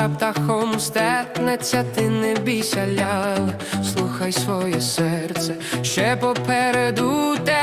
душа птахом стернеться, ти не бійся лял, слухай своє серце ще попереду те.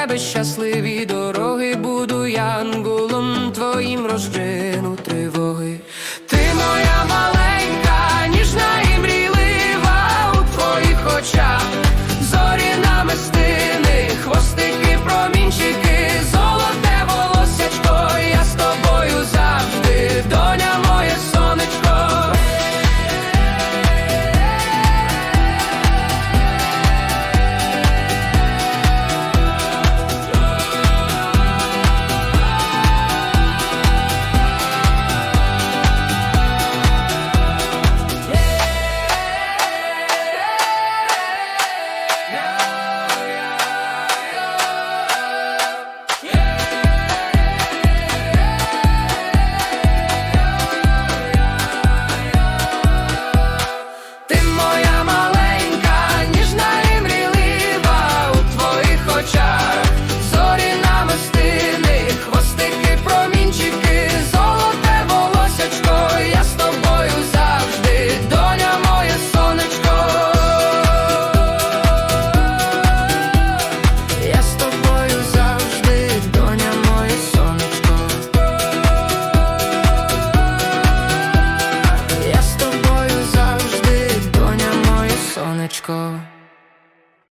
go.